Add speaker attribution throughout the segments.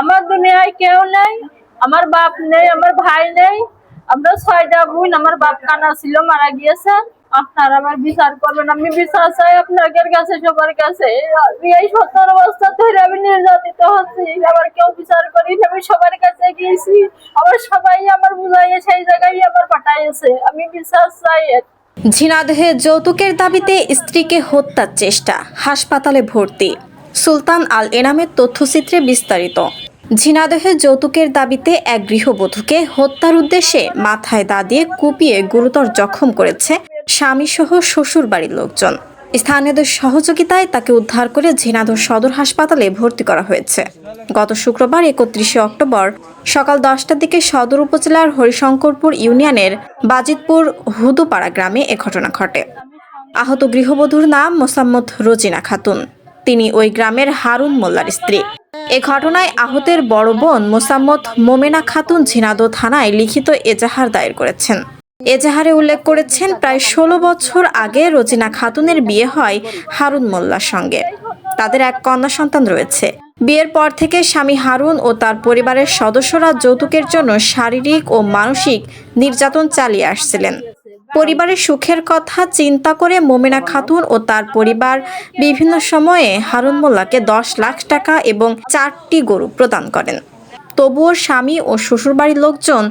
Speaker 1: আমার দুনিয়ায় কেউ নেই, আমার বাপ নেই, আমার ভাই নেই। আমরা ছয়টা বোন, আমার বাপ কানা ছিল, মারা গিয়েছেন আপনারা আমার বিচার করবেন, আমি বিচার চাই আপনাদের কাছে, সবার কাছে। এই সত্তর অবস্থা ধরে আমি নির্যাতিত হচ্ছি, আবার কেউ বিচার করি আমি সবার কাছে গিয়েছি। আবার সবাই আমার বুঝাইয়ে, সেই জায়গায় আবার পাঠাইছে। আমি বিচার চাই।
Speaker 2: ঝিনাদহে যৌতুকের দাবিতে স্ত্রীকে হত্যার চেষ্টা, হাসপাতালে ভর্তি। সুলতান আল এনামের তথ্যচিত্রে বিস্তারিত। ঝিনাদহে যৌতুকের দাবিতে এক গৃহবধূকে হত্যার উদ্দেশ্যে মাথায় দা দিয়ে কুপিয়ে গুরুতর জখম করেছে স্বামীসহ শ্বশুর বাড়ির লোকজন। স্থানীয়দের সহযোগিতায় তাকে উদ্ধার করে ঝিনাদহ সদর হাসপাতালে ভর্তি করা হয়েছে। গত শুক্রবার একত্রিশে অক্টোবর সকাল দশটার দিকে সদর উপজেলার হরিশঙ্করপুর ইউনিয়নের বাজিতপুর হুদুপাড়া গ্রামে এ ঘটনা ঘটে। আহত গৃহবধূর নাম মোসাম্মদ রোজিনা খাতুন। তিনি ওই গ্রামের হারুন মোল্লার স্ত্রী। এ ঘটনায় আহতের বড় বোন মোসাম্মদ মোমেনা খাতুন ঝিনাদো থানায় লিখিত এজাহার দায়ের করেছেন। এজাহারে উল্লেখ করেছেন, প্রায় ষোলো বছর আগে রোজিনা খাতুনের বিয়ে হয় হারুন মোল্লার সঙ্গে। তাদের এক কন্যা সন্তান রয়েছে। বিয়ের পর থেকে স্বামী হারুন ও তার পরিবারের সদস্যরা যৌতুকের জন্য শারীরিক ও মানসিক নির্যাতন চালিয়ে আসছিলেন। পরিবারের সুখের কথা চিন্তা করে মোমেনা খাতুন ও তার পরিবার বিভিন্ন সময়ে হারুন মোল্লাকে দশ লাখ টাকা এবং চারটি গরু প্রদান করেন। তবুও স্বামী ও শ্বশুরবাড়ির লোকজন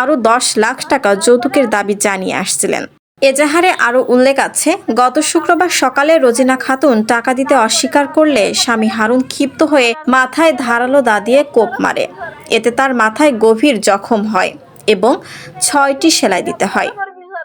Speaker 2: আরও দশ লাখ টাকা যৌতুকের দাবি জানিয়ে আসছিলেন। এজাহারে আরও উল্লেখ আছে, গত শুক্রবার সকালে রোজিনা খাতুন টাকা দিতে অস্বীকার করলে স্বামী হারুন ক্ষিপ্ত হয়ে মাথায় ধারালো দা দিয়ে কোপ মারে। এতে তার মাথায় গভীর জখম হয় এবং ছয়টি সেলাই দিতে হয়।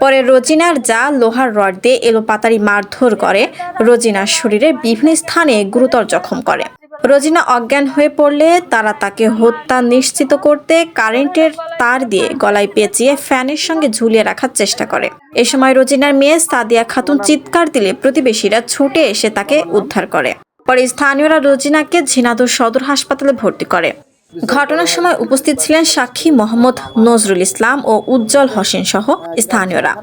Speaker 2: পরে রোজিনার যা লোহার রড দিয়ে এলোপাতারি মারধর করে, রোজিনার শরীরে বিভিন্ন স্থানে গুরুতর জখম করে। রোজিনা অজ্ঞান হয়ে পড়লে তারা তাকে হত্যা নিশ্চিত করতে কারেন্টের তার দিয়ে গলায় পেঁচিয়ে ফ্যানের সঙ্গে ঝুলিয়ে রাখার চেষ্টা করে। এ সময় রোজিনার মেয়ে সাদিয়া খাতুন চিৎকার দিলে প্রতিবেশীরা ছুটে এসে তাকে উদ্ধার করে। পরে স্থানীয়রা রোজিনাকে ঝিনাদুর সদর হাসপাতালে ভর্তি করে। ঘটনার সময় উপস্থিত ছিলেন সাক্ষী মোহাম্মদ নজরুল ইসলাম ও উজ্জ্বল হোসেন সহ স্থানীয়রা।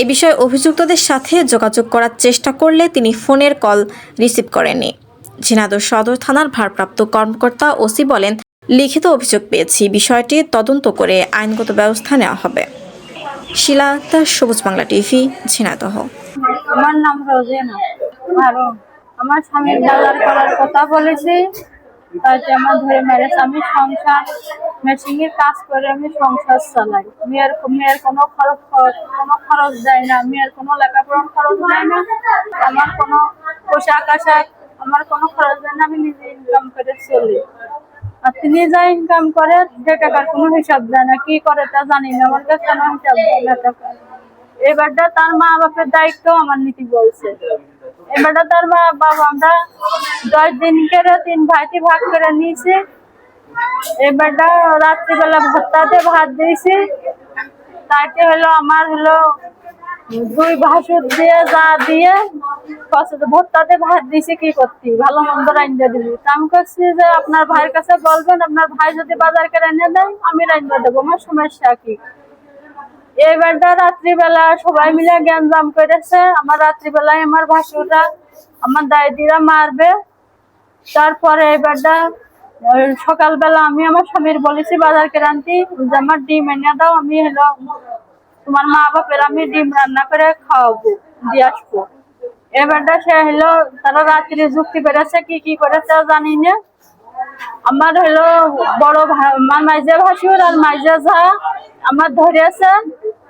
Speaker 2: এ বিষয়ে অভিযুক্তদের সাথে যোগাযোগ করার চেষ্টা করলে তিনি ফোনের কল রিসিভ করেননি। ঝিনাদহ সদর থানার ভারপ্রাপ্ত কর্মকর্তা ওসি বলেন, লিখিত অভিযোগ পেয়েছি, বিষয়টি তদন্ত করে আইনগত ব্যবস্থা নেওয়া হবে। শিলা আক্তার সবুজ বাংলা টিভি ঝিনাদহ
Speaker 1: আমার নাম রোজেনা। আমার স্বামীর করার কথা বলেছি। আমার ধরে মেরেছে আমি সংসার মেশিং এর কাজ করে আমি সংসার চালাই। মেয়ের মেয়ের কোনো খরচ কোনো খরচ দেয় না। মেয়ের কোনো লেখাপড়ার খরচ দেয় না। আমার কোনো পোশাক আশাক, আমার কোনো খরচ দেয় না। আমি নিজে ইনকাম করে চলি। আর তিনি যা ইনকাম করে সে টাকার কোনো হিসাব দেয় না। কি করে তা জানি না। আমার কাছে কোনো হিসাব দেয় না টাকা। এবারটা তার মা বাপের দায়িত্ব, আমার নীতি বলছে। এবারটা তার বাবা আমরা দশ দিন করে তিন ভাইটি ভাগ করে নিয়েছি। এবারটা রাত্রিবেলা ভত্তাতে ভাত দিয়েছি। তাতে হলো আমার হলো দুই ভাসুর দিয়ে যা দিয়ে কষ্ট ভত্তাতে ভাত দিয়েছি কি করতি? ভালো মন্দ রান্না দিবি তা আমি করছি যে আপনার ভাইয়ের কাছে বলবেন, আপনার ভাই যদি বাজার করে এনে দেয়, আমি রান্না দেবো। আমার সমস্যা কি? এবারটা রাত্রিবেলা সবাই মিলে গ্যাঞ্জাম করেছে। আমার রাত্রিবেলায় আমার ভাসুরা আমার দায়দিরা মারবে। তারপরে এবারটা সকালবেলা আমি আমার স্বামীর বলেছি, বাজার কেরান্তি যে আমার ডিম এনে দাও, আমি হলো তোমার মা বাপের, আমি ডিম রান্না করে খাওয়াবো, দিয়ে আসব। এবারটা সে হলো তারা রাত্রি যুক্তি করেছে কি কি করেছে জানি না। আমার হলো বড় আমার মাইজা ভাসুর আর মাইজা ঝা আমার ধরেছে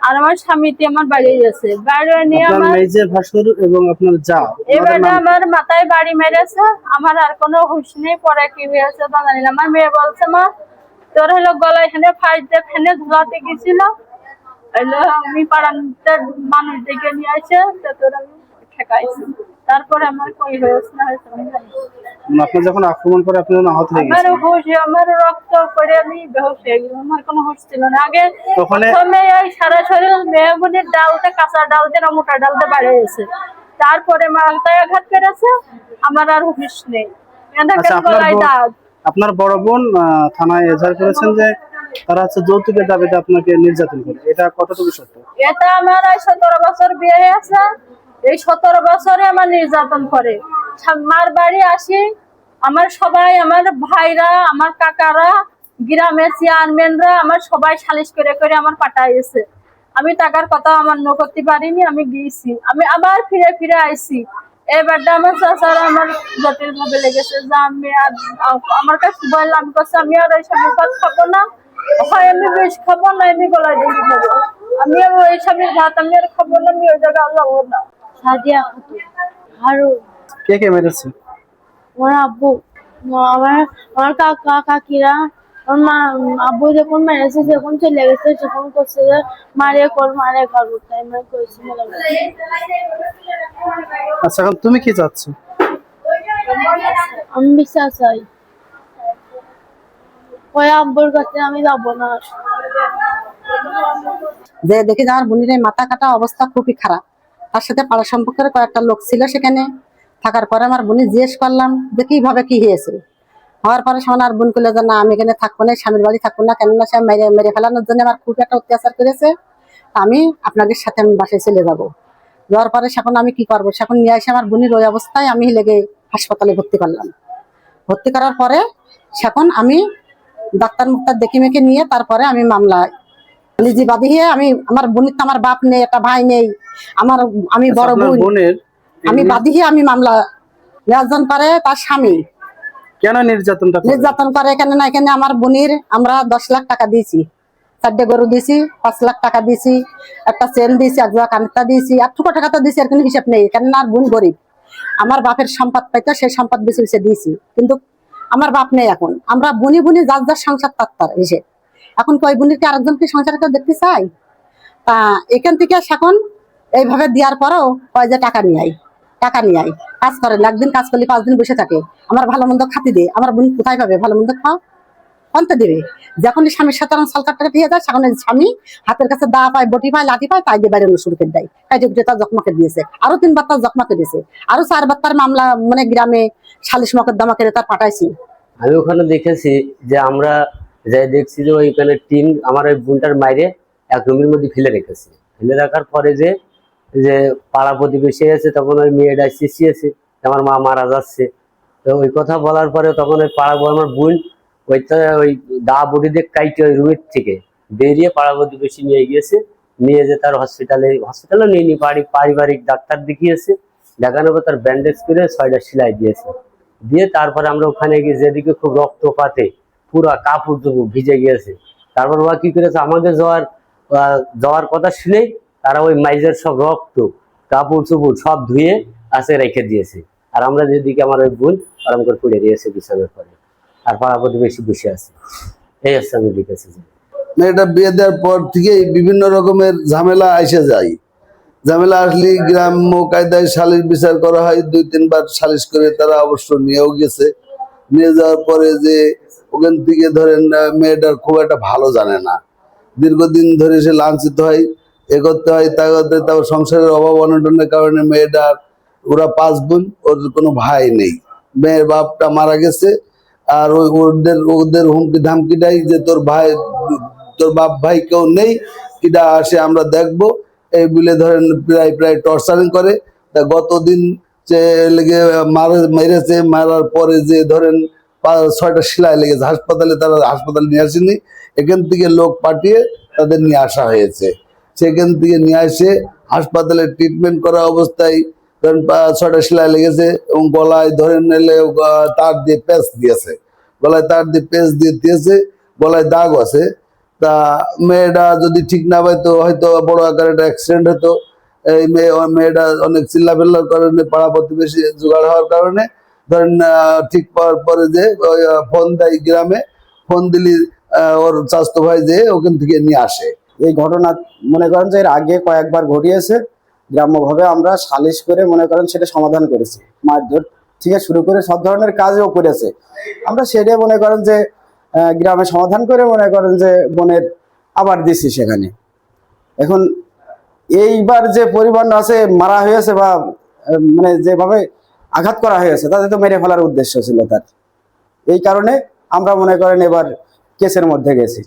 Speaker 1: আর আমার স্বামীটি আমার বাড়ি গেছে। বাইরে নিয়ে আমার
Speaker 3: মেজে ভাসুর এবং আপনার যা
Speaker 1: এবারে আমার মাথায় বাড়ি মেরেছে আমার আর কোনো হুশ নেই পরে কি হয়েছে তা জানি না। আমার মেয়ে বলছে মা তোর হলো গলায় এখানে ফাইট দিয়ে ফেনে ঝুলাতে গেছিল। হলো আমি পাড়াতে মানুষ ডেকে নিয়ে আসে তো তোর আমি ঠেকাইছি। তারপরে আমার কই হয়েছে না হয়েছে আমি জানি
Speaker 3: আপনার যখন আক্রমণ করে আপনি আহত হয়ে
Speaker 1: আমার
Speaker 3: গেছেন।
Speaker 1: হুশ আমার রক্ত করে আমি বেহুশ হয়ে গেলাম। আমার কোনো হুশ ছিল না। আগে
Speaker 3: ওখানে-
Speaker 1: প্রথমে এই সারা শরীর মেহগুনির ডালতে কাঁচা ডাল দিয়ে না মোটা ডালতে বাইরে গেছে। তারপরে মাথায় আঘাত করেছে। আমার আর হুশ নেই।
Speaker 3: আচ্ছা আপনার বড় বোন থানায় এজাহার করেছেন যে তারা হচ্ছে যৌতুকের দাবিতে আপনাকে নির্যাতন করে। এটা কতটুকু সত্য?
Speaker 1: এটা আমার সতেরো বছর বিয়ে হয়েছে। এই সতেরো বছরে আমার নির্যাতন করে। মার বাড়ি আসি, আমার সবাই, আমার ভাইরা, আমার কাকারা, গ্রামের চেয়ারম্যানরা আমার সবাই সালিশ করে করে আমার পাঠাইছে আমি টাকার কথা আমার ন করতে পারিনি, আমি গিয়েছি। আমি আবার ফিরে ফিরে আইছি। এবারটা আমার চাচার আমার জটিল ভাবে লেগেছে যে আমি আর, আমার কাছে বললাম আমি কাছে আমি আর এই স্বামীর ভাত খাব না। হয় আমি বেশ খাব না আমি গলায় দিয়ে খাব আমি আর ওই স্বামীর ভাত আমি আর খাব না, আমি ওই জায়গায় যাব না সাদিয়া
Speaker 3: কে কে মেরেছে?
Speaker 1: আমার আব্বু। আমার আমার কাকা কাকিরা। আমার মা আব্বু যখন মেরেছে যখন চলে গেছে যখন করছে যে মারে কর মারে করব তাই আমি কইছি মেলা
Speaker 3: আচ্ছা এখন তুমি কি চাচ্ছ?
Speaker 1: আমি বিশ্বাস চাই। ওই আব্বুর কাছে আমি যাব না।
Speaker 4: যে দেখে আমার বোনের মাথা কাটা অবস্থা খুবই খারাপ। তার সাথে পাড়া সম্পর্কের কয়েকটা লোক ছিল সেখানে থাকার পরে আমার বোনে জিজ্ঞেস করলাম যে কীভাবে কি হয়েছে। হওয়ার পরে সামনে আর বোন করলে যে না আমি এখানে থাকব না স্বামীর বাড়ি থাকব না কেননা সে মেরে মেরে ফেলানোর জন্য আমার খুব একটা অত্যাচার করেছে। আমি আপনাদের সাথে আমি বাসায় চলে যাব। যাওয়ার পরে সেখন আমি কি করব? সেখন নিয়ে এসে আমার বোনের ওই অবস্থায় আমি লেগে হাসপাতালে ভর্তি করলাম। ভর্তি করার পরে সেখন আমি ডাক্তার মুক্তার দেখে মেখে নিয়ে তারপরে আমি মামলা নিজে বাদী হয়ে আমি আমার বোনের তো আমার বাপ নেই একটা ভাই নেই আমার আমি বড় বোন।
Speaker 3: বোনের
Speaker 4: আমি বাদী হয়ে আমি মামলা নির্যাতন করে তার স্বামী।
Speaker 3: কেন নির্যাতনটা করল?
Speaker 4: নির্যাতন করে এখানে না এখানে আমার বোনের আমরা দশ লাখ টাকা দিয়েছি। চারটে গরু দিয়েছি পাঁচ লাখ টাকা দিয়েছি একটা চেন দিয়েছি এক জোড়া দিয়েছি আর টুকো টাকা তো দিয়েছি আর কোনো হিসাব নেই। কেন না আর বোন গরিব। আমার বাপের সম্পদ পাইতো সেই সম্পদ বেশি বেশি দিয়েছি। কিন্তু আমার বাপ নেই এখন। আমরা বুনি বুনি যার যার সংসার তার তার এসে এখন কয় বুনির কি আরেকজনকে সংসার কেউ দেখতে চাই তা এখান থেকে এখন এইভাবে দেওয়ার পরেও কয় যে টাকা নিয়ে আই টাকা নিয়ে আই কাজ করে একদিন কাজ করলে পাঁচ দিন বসে থাকে। আমার ভালো মন্দ খাতি দে, আমার বোন কোথায় পাবে? ভালো মন্দ খাও। অন্ত দেবে। যখন স্বামীর সাথে আমার সরকারটাকে পেয়ে যায় সেখানে স্বামী হাতের কাছে দা পায়, বটি পায়, লাঠি পায়, তাই দিয়ে বাইরে শুরু করে দেয়। তাই যে তার জকমাকে দিয়েছে। আরও তিনবার তার জকমাকে দিয়েছে। আরও চারবার তার মামলা মানে গ্রামে সালিশ মকদ্দমা করে তার পাঠাইছি।
Speaker 5: আমি ওখানে দেখেছি যে আমরা যাই দেখছি যে ওইখানে টিন, আমার ওই বোনটার মাইরে এক রুমের মধ্যে ফেলে রেখেছে। ফেলে রাখার পরে যে যে পাড়া প্রতিবেশী আছে, তখন ওই মেয়েটা চেঁচিয়েছে আমার মা মারা যাচ্ছে। তো ওই কথা বলার পরে তখন ওই পাড়া আমার বোন ওইটা ওই দা বুড়িদের কাইটে ওই রুমের থেকে বেরিয়ে পাড়া প্রতিবেশী নিয়ে গিয়েছে। নিয়ে যে তার হসপিটালে হসপিটালে নিয়ে নি বাড়ি পারিবারিক ডাক্তার দেখিয়েছে। দেখানোর পর তার ব্যান্ডেজ করে ছয়টা সেলাই দিয়েছে। দিয়ে তারপরে আমরা ওখানে গিয়ে যেদিকে খুব রক্তপাতে পুরা কাপড় চোপড় ভিজে গিয়েছে। তারপর ওরা কি করেছে? আমাদের যাওয়ার যাওয়ার কথা শুনেই তারা ওই মাইজের সব রক্ত, কাপড় চোপড় সব ধুয়ে আসে রেখে দিয়েছে। আর আমরা যেদিকে আমার ওই বোন আরাম করে পড়ে দিয়েছে বিছানার পরে। আর পাড়া প্রতিবেশী বসে আছে। এই হচ্ছে আমি দেখেছি যে।
Speaker 6: মেয়েটা বিয়ে দেওয়ার পর থেকেই বিভিন্ন রকমের ঝামেলা এসে যায়। ঝামেলা আসলে গ্রাম্য কায়দায় সালিশ বিচার করা হয়, দুই তিনবার সালিশ করে তারা অবশ্য নিয়েও গেছে। নিয়ে যাওয়ার পরে যে ওখান থেকে ধরেন মেয়েটার খুব একটা ভালো জানে না। দীর্ঘদিন ধরে সে লাঞ্ছিত হয়। এ করতে হয়, তা করতে তারপর সংসারের অভাব, অনটনের কারণে মেয়েটার ওরা পাঁচ বোন, ওর কোনো ভাই নেই। মেয়ের বাপটা মারা গেছে, আর ওই ওদের ওদের হুমকি ধামকিটাই যে তোর ভাই, তোর বাপ ভাই কেউ নেই কিটা আসে আমরা দেখব। এই বলে ধরেন প্রায় প্রায় টর্চারিং করে। তা গতদিন যে লেগে মারা, মেরেছে, মারার পরে যে ধরেন ছয়টা সেলাই লেগেছে, হাসপাতালে তারা হাসপাতালে নিয়ে আসেনি। এখান থেকে লোক পাঠিয়ে তাদের নিয়ে আসা হয়েছে। সেখান থেকে নিয়ে আসে, হাসপাতালে ট্রিটমেন্ট করা অবস্থায় ধরেন ছটা সেলাই লেগেছে এবং গলায় ধরে নিলে তার দিয়ে পেঁচ দিয়েছে। গলায় তার দিয়ে পেঁচ দিয়ে দিয়েছে, গলায় দাগ আছে। তা মেয়েটা যদি ঠিক না পাইতো হয়তো বড় আকারে একটা অ্যাক্সিডেন্ট হতো। এই মেয়ে মেয়েটা অনেক চিল্লা চিল্লাফেল্লার কারণে, পাড়া প্রতিবেশী জোগাড় হওয়ার কারণে, ধরেন ঠিক পাওয়ার পরে যে ফোন দেয় গ্রামে, ফোন দিলি ওর স্বাস্থ্য ভাই যে, ওখান থেকে নিয়ে আসে।
Speaker 7: এই ঘটনা, মনে করেন যে এর আগে কয়েকবার ঘটিয়েছে, গ্রাম্যভাবে আমরা সালিশ করে মনে করেন সেটা সমাধান করেছি। মারধর থেকে শুরু করে সব ধরনের কাজও করেছে। আমরা সেটা মনে করেন যে গ্রামে সমাধান করে মনে করেন যে বোনের আবার দিছি সেখানে। এখন এইবার যে পরিমাণ আছে মারা হয়েছে বা মানে যেভাবে আঘাত করা হয়েছে, তাতে তো মেরে ফেলার উদ্দেশ্য ছিল তার। এই কারণে আমরা মনে করেন এবার কেসের মধ্যে গেছি।